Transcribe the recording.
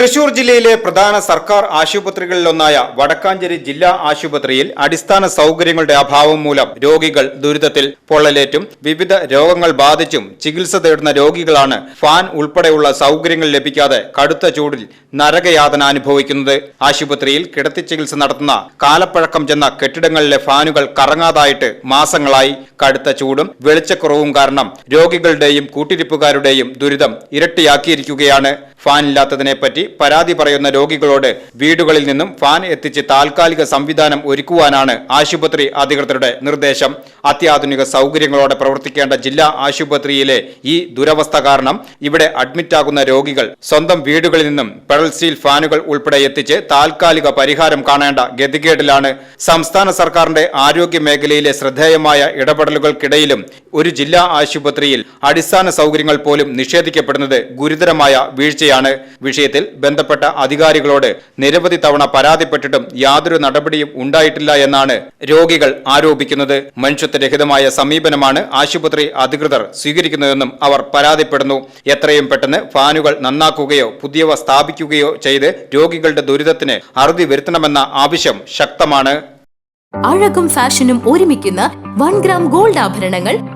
തൃശൂർ ജില്ലയിലെ പ്രധാന സർക്കാർ ആശുപത്രികളിലൊന്നായ വടക്കാഞ്ചേരി ജില്ലാ ആശുപത്രിയിൽ അടിസ്ഥാന സൗകര്യങ്ങളുടെ അഭാവം മൂലം രോഗികൾ ദുരിതത്തിൽ പൊള്ളലേറ്റും വിവിധ രോഗങ്ങൾ ബാധിച്ചും ചികിത്സ തേടുന്ന രോഗികളാണ് ഫാൻ ഉൾപ്പെടെയുള്ള സൗകര്യങ്ങൾ ലഭിക്കാതെ കടുത്ത ചൂടിൽ നരകയാതന അനുഭവിക്കുന്നത്. ആശുപത്രിയിൽ കിടത്തി ചികിത്സ നടത്തുന്ന കാലപ്പഴക്കം ചെന്ന കെട്ടിടങ്ങളിലെ ഫാനുകൾ കറങ്ങാതായിട്ട് മാസങ്ങളായി. കടുത്ത ചൂടും വെളിച്ചക്കുറവും കാരണം രോഗികളുടെയും കൂട്ടിരിപ്പുകാരുടെയും ദുരിതം ഇരട്ടിയാക്കിയിരിക്കുകയാണ്. ഫാൻ ഇല്ലാത്തതിനെപ്പറ്റി പരാതി പറയുന്ന രോഗികളോട് വീടുകളിൽ നിന്നും ഫാൻ എത്തിച്ച് താൽക്കാലിക സംവിധാനം ഒരുക്കുവാനാണ് ആശുപത്രി അധികൃതരുടെ നിർദ്ദേശം. അത്യാധുനിക സൗകര്യങ്ങളോടെ പ്രവർത്തിക്കേണ്ട ജില്ലാ ആശുപത്രിയിലെ ഈ ദുരവസ്ഥ കാരണം ഇവിടെ അഡ്മിറ്റാകുന്ന രോഗികൾ സ്വന്തം വീടുകളിൽ നിന്നും പെഡൽ സ്റ്റീൽ ഫാനുകൾ ഉൾപ്പെടെ എത്തിച്ച് താൽക്കാലിക പരിഹാരം കാണേണ്ട ഗതികേടിലാണ് സംസ്ഥാന സർക്കാരിന്റെ ആരോഗ്യ മേഖലയിലെ ശ്രദ്ധേയമായ ഇടപെടലുകൾക്കിടയിലും ഒരു ജില്ലാ ആശുപത്രിയിൽ അടിസ്ഥാന സൗകര്യങ്ങൾ പോലും നിഷേധിക്കപ്പെടുന്നത് ഗുരുതരമായ വീഴ്ചയാണ്. വിഷയത്തിൽ ബന്ധപ്പെട്ട അധികാരികളോട് നിരവധി തവണ പരാതിപ്പെട്ടിട്ടും യാതൊരു നടപടിയും ഉണ്ടായിട്ടില്ല എന്നാണ് രോഗികൾ ആരോപിക്കുന്നത്. മനുഷ്യത്വരഹിതമായ സമീപനമാണ് ആശുപത്രി അധികൃതർ സ്വീകരിക്കുന്നതെന്നും അവർ പരാതിപ്പെടുന്നു. എത്രയും പെട്ടെന്ന് ഫാനുകൾ നന്നാക്കുകയോ പുതിയവ സ്ഥാപിക്കുകയോ ചെയ്ത് രോഗികളുടെ ദുരിതത്തിന് അറുതി വരുത്തണമെന്ന ആവശ്യം ശക്തമാണ്. അഴകും ഫാഷനും ഒരുമിക്കുന്ന വൺ ഗ്രാം ഗോൾഡ് ആഭരണങ്ങൾ